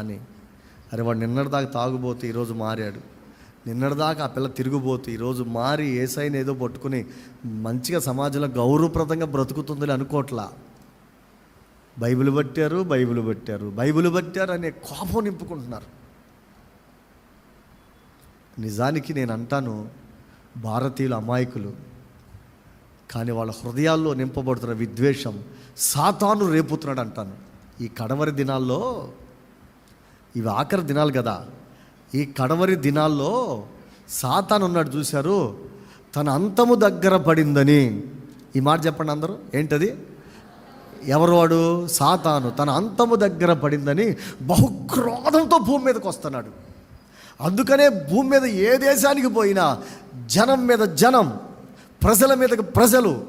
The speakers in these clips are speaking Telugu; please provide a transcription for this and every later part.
అని. అరే వాడు నిన్నటిదాకా తాగుబోతే ఈరోజు మారాడు. నిన్నటిదాకా ఆ పిల్ల తిరుగుబోతు ఈరోజు మారి ఏసైని ఏదో పట్టుకుని మంచిగా సమాజంలో గౌరవప్రదంగా బ్రతుకుతుంది అనుకోట్లా. బైబిల్ పట్టారు బైబిల్ పట్టారు బైబిల్ పట్టారు అనే కోపం నింపుకుంటున్నారు. నిజానికి నేను అంటాను భారతీయుల అమాయకులు కానీ వాళ్ళ హృదయాల్లో నింపబడుతున్న విద్వేషం సాతాను రేపుతున్నాడు అంటాను. ఈ కడవరి దినాల్లో ఇవి ఆఖరి దినాలు కదా. ఈ కడవరి దినాల్లో సాతాను ఉన్నాడు చూశారు. తన అంతము దగ్గర పడిందని. ఈ మాట చెప్పండి అందరూ. ఏంటది? ఎవరు వాడు? సాతాను. తన అంతము దగ్గర పడిందని బహుక్రోధంతో భూమి మీదకి వస్తున్నాడు. అందుకనే భూమి మీద ఏ దేశానికి పోయినా జనం మీద జనం ప్రజల మీదకి ప్రజలు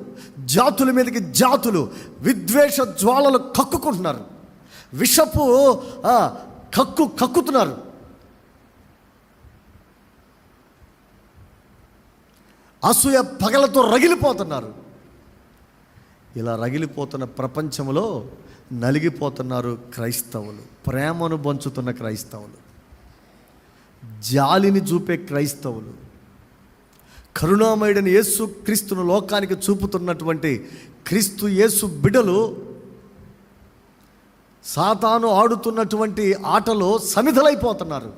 జాతుల మీదకి జాతులు విద్వేష జ్వాలలు కక్కుకుంటున్నారు. విషపు కక్కు కక్కుతున్నారు. అసూయ పగలతో రగిలిపోతున్నారు. ఇలా రగిలిపోతున్న ప్రపంచంలో నలిగిపోతున్నారు క్రైస్తవులు. ప్రేమను పంచుతున్న క్రైస్తవులు. జాలిని చూపే క్రైస్తవులు. కరుణామయుడని యేసు క్రీస్తును లోకానికి చూపుతున్నటువంటి క్రీస్తు యేసు బిడలు సాతాను ఆడుతున్నటువంటి ఆటలో సమిధలైపోతున్నారు.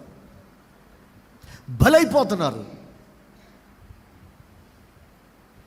బలైపోతున్నారు.